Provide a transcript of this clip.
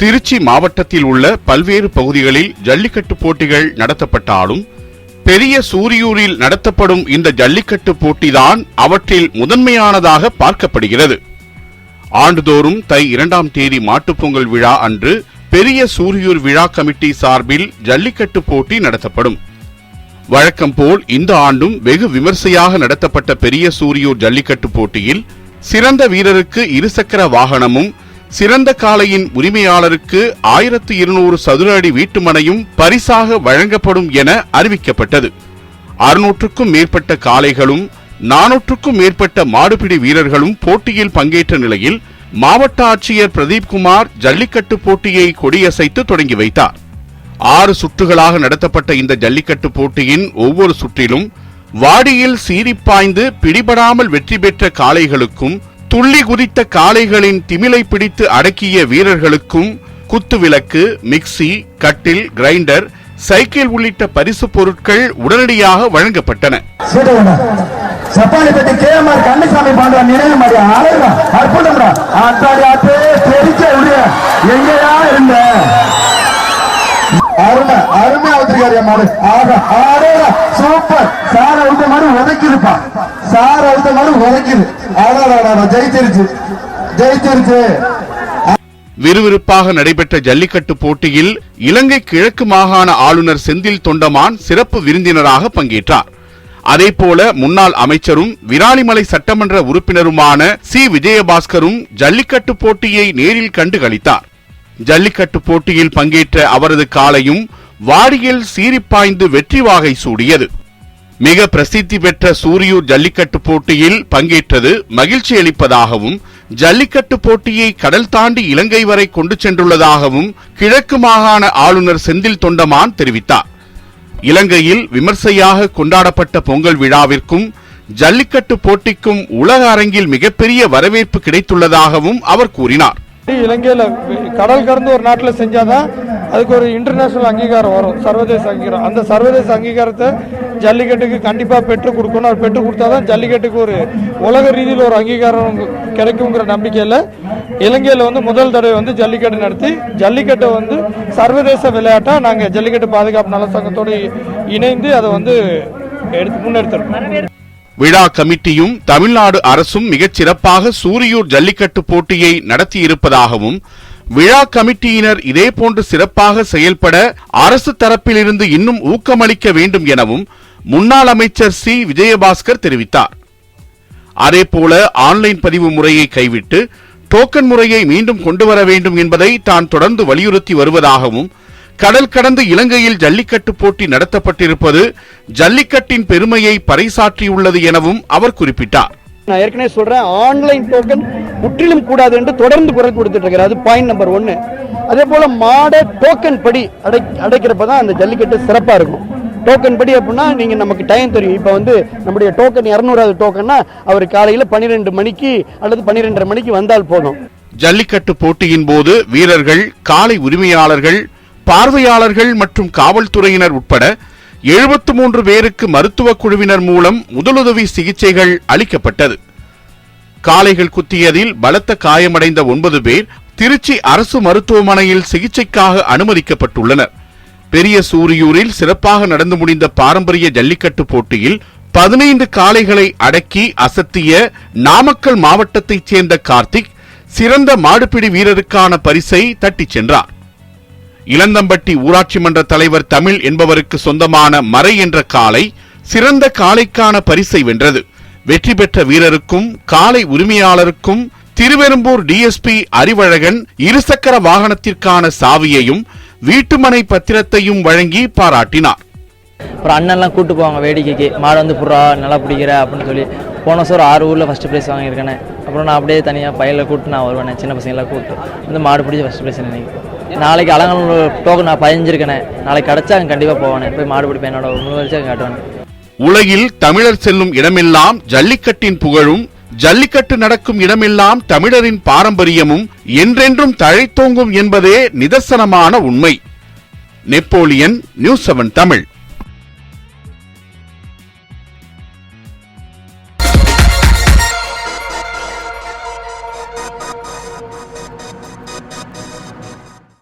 திருச்சி மாவட்டத்தில் உள்ள பல்வேறு பகுதிகளில் ஜல்லிக்கட்டு போட்டிகள் நடத்தப்பட்டாலும் பெரிய சூரியூரில் நடத்தப்படும் இந்த ஜல்லிக்கட்டு போட்டிதான் அவற்றில் முதன்மையானதாக பார்க்கப்படுகிறது. ஆண்டுதோறும் தை இரண்டாம் தேதி மாட்டுப்பொங்கல் விழா அன்று பெரிய சூரியூர் விழா கமிட்டி சார்பில் ஜல்லிக்கட்டு போட்டி நடத்தப்படும். வழக்கம் போல் இந்த ஆண்டும் வெகு விமர்சையாக நடத்தப்பட்ட பெரிய சூரியூர் ஜல்லிக்கட்டு போட்டியில் சிறந்த வீரருக்கு இருசக்கர வாகனமும் சிறந்த காளையின் உரிமையாளருக்கு ஆயிரத்து இருநூறு சதுர அடி வீட்டுமனையும் பரிசாக வழங்கப்படும் என அறிவிக்கப்பட்டது. அறுநூற்றுக்கும் மேற்பட்ட காளைகளும் நானூற்றுக்கும் மேற்பட்ட மாடுபிடி வீரர்களும் போட்டியில் பங்கேற்ற நிலையில் மாவட்ட ஆட்சியர் பிரதீப் குமார் ஜல்லிக்கட்டு போட்டியை கொடியசைத்து தொடங்கி வைத்தார். ஆறு சுற்றுகளாக நடத்தப்பட்ட இந்த ஜல்லிக்கட்டு போட்டியின் ஒவ்வொரு சுற்றிலும் வாடியில் சீறிப்பாய்ந்து பிடிபடாமல் வெற்றி பெற்ற காளைகளுக்கும் துள்ளி குதித்த காளைகளின் திமிலை பிடித்து அடக்கிய வீரர்களுக்கும் குத்துவிளக்கு மிக்ஸி கட்டில் கிரைண்டர் சைக்கிள் உள்ளிட்ட பரிசு பொருட்கள் உடனடியாக வழங்கப்பட்டன. கண்ணசாமி பாண்டா நினைவு மாதிரி அழகா அற்புதம்டா. ஆத்தாடி ஆத்தே தெரிச்ச எங்கயா இருந்த? அருமை வச்சிருக்காரு சூப்பர். சார அழுத்த மாதிரி உதைக்குதுப்பா. சார அழுத்த மாதிரி உதைக்குது. அடாடா ஜெயிச்சிருச்சு. ஜெயிச்சிருச்சு. விறுவிறுப்பாக நடைபெற்ற ஜல்லிக்கட்டு போட்டியில் இலங்கை கிழக்கு மாகாண ஆளுநர் செந்தில் தொண்டமான் சிறப்பு விருந்தினராக பங்கேற்றார். அதேபோல முன்னாள் அமைச்சரும் விராலிமலை சட்டமன்ற உறுப்பினருமான சி. விஜயபாஸ்கரும் ஜல்லிக்கட்டு போட்டியை நேரில் கண்டு கழித்தார் ஜல்லிக்கட்டு போட்டியில் பங்கேற்ற அவரது காலையும் வாடியில் சீறிப்பாய்ந்து வெற்றி வாகை சூடியது. மிக பிரசித்தி பெற்ற சூரியூர் ஜல்லிக்கட்டு போட்டியில் பங்கேற்றது மகிழ்ச்சி அளிப்பதாகவும் ஜல்லிக்கட்டு போட்டியை கடல் தாண்டி இலங்கை வரை கொண்டு சென்றுள்ளதாகவும் கிழக்கு மாகாண ஆளுநர் செந்தில் தொண்டமான் தெரிவித்தார். இலங்கையில் விமர்சையாக கொண்டாடப்பட்ட பொங்கல் விழாவிற்கும் ஜல்லிக்கட்டு போட்டிக்கும் உலக அரங்கில் மிகப்பெரிய வரவேற்பு கிடைத்துள்ளதாகவும் அவர் கூறினார். இலங்கையில கடல் கடந்து ஒரு நாட்டில் செஞ்சாதான் அதுக்கு ஒரு இன்டர்நேஷனல் அங்கீகாரம் வரும். சர்வதேச அங்கீகாரம். அந்த சர்வதேச அங்கீகாரத்தை ஜல்லிக்கட்டுக்கு கண்டிப்பாக பெற்றுக் கொடுக்கணும். அது பெற்றுக் கொடுத்தாதான் ஜல்லிக்கட்டுக்கு ஒரு உலக ரீதியில் ஒரு அங்கீகாரம் கிடைக்குங்கிற நம்பிக்கையில் இலங்கையில் வந்து முதல் தடவை வந்து ஜல்லிக்கட்டு நடத்தி ஜல்லிக்கட்டை வந்து சர்வதேச விளையாட்டாக நாங்கள் ஜல்லிக்கட்டு பாதுகாப்பு நல சங்கத்தோடு இணைந்து அதை வந்து எடுத்து முன்னெடுத்திருக்கோம். விழா கமிட்டியும் தமிழ்நாடு அரசும் மிகச் சிறப்பாக சூரியூர் ஜல்லிக்கட்டு போட்டியை நடத்தியிருப்பதாகவும் விழா கமிட்டியினர் இதேபோன்று சிறப்பாக செயல்பட அரசு தரப்பிலிருந்து இன்னும் ஊக்கமளிக்க வேண்டும் எனவும் முன்னாள் அமைச்சர் சி. விஜயபாஸ்கர் தெரிவித்தார். அதேபோல ஆன்லைன் பதிவு முறையை கைவிட்டு டோக்கன் முறையை மீண்டும் கொண்டு வர வேண்டும் என்பதை தான் தொடர்ந்து வலியுறுத்தி வருவதாகவும் கடல் கடந்து இலங்கையில் ஜல்லிக்கட்டு போட்டி நடத்தப்பட்டிருப்பது ஜல்லிக்கட்டின் பெருமையை பறைசாற்றியுள்ளது எனவும் அவர் குறிப்பிட்டார். நான் ஏற்கனவே சொல்றேன் ஆன்லைன் டோக்கன் முற்றிலும் கூடாது என்று தொடர்ந்து குரல் கொடுத்துட்டு அது பாயிண்ட் நம்பர் ஒன்னு அதே போல மாடை டோக்கன் படி அடை அடைக்கிறப்ப தான் அந்த ஜல்லிக்கட்டு சிறப்பா இருக்கும். டோக்கன் படி அப்படின்னா நீங்க நமக்கு டைம் தெரியும். இப்போ வந்து நம்முடைய டோக்கன் இரநூறாவது டோக்கன்னா அவர் காலையில் பன்னிரெண்டு மணிக்கு அல்லது பன்னிரெண்டரை மணிக்கு வந்தால் போதும். ஜல்லிக்கட்டு போட்டியின் போது வீரர்கள் காலை உரிமையாளர்கள் பார்வையாளர்கள் மற்றும் காவல்துறையினர் உட்பட எழுபத்து மூன்று பேருக்கு மருத்துவ குழுவினர் மூலம் முதலுதவி சிகிச்சைகள் அளிக்கப்பட்டது. காளைகள் குத்தியதில் பலத்த காயமடைந்த ஒன்பது பேர் திருச்சி அரசு மருத்துவமனையில் சிகிச்சைக்காக அனுமதிக்கப்பட்டுள்ளனர். பெரிய சூரியூரில் சிறப்பாக நடந்து முடிந்த பாரம்பரிய ஜல்லிக்கட்டு போட்டியில் பதினைந்து காளைகளை அடக்கி அசத்திய நாமக்கல் மாவட்டத்தைச் சேர்ந்த கார்த்திக் சிறந்த மாடுபிடி வீரருக்கான பரிசை தட்டிச் சென்றார். இளந்தம்பட்டி ஊராட்சி மன்ற தலைவர் தமிழ் என்பவருக்கு சொந்தமான மறை என்ற காளை சிறந்த காளைக்கான பரிசை வென்றது. வெற்றி பெற்ற வீரருக்கும் காளை உரிமையாளருக்கும் திருவெரும்பூர் டிஎஸ்பி அறிவழகன் இருசக்கர வாகனத்திற்கான சாவியையும் வீட்டுமனை பத்திரத்தையும் வழங்கி பாராட்டினார். அப்புறம் அண்ணன்லாம் கூட்டு போவாங்க வேடிக்கைக்கு. மாடு வந்து புறா நல்லா பிடிக்கிற அப்படின்னு சொல்லி. போன வருஷம் ஒரு ஆறு ஊரில் ஃபஸ்ட்டு ப்ரைஸ் வாங்கியிருக்கேன். அப்புறம் நான் அப்படியே தனியாக பையில கூப்பிட்டு நான் வருவேன் சின்ன பசங்களாம் கூப்பிட்டு. வந்து மாடு பிடிச்சி ஃபஸ்ட் ப்ரைஸ் நினைக்கிறேன். நாளைக்கு அலங்கநல்லூர் டோக்கன் நான் பதிஞ்சிருக்கேனே. நாளைக்கு கிடச்சா அங்கே கண்டிப்பாக போவேன். போய் மாடு பிடிப்பேன். என்னோட காட்டுவேன். உலகில் தமிழர் செல்லும் இடமெல்லாம் ஜல்லிக்கட்டின் புகழும் ஜல்லிக்கட்டு நடக்கும் இடமெல்லாம் தமிழரின் பாரம்பரியமும் என்றென்றும் தழைத்தோங்கும் என்பதே நிதர்சனமான உண்மை. Napoleon news seven Tamil.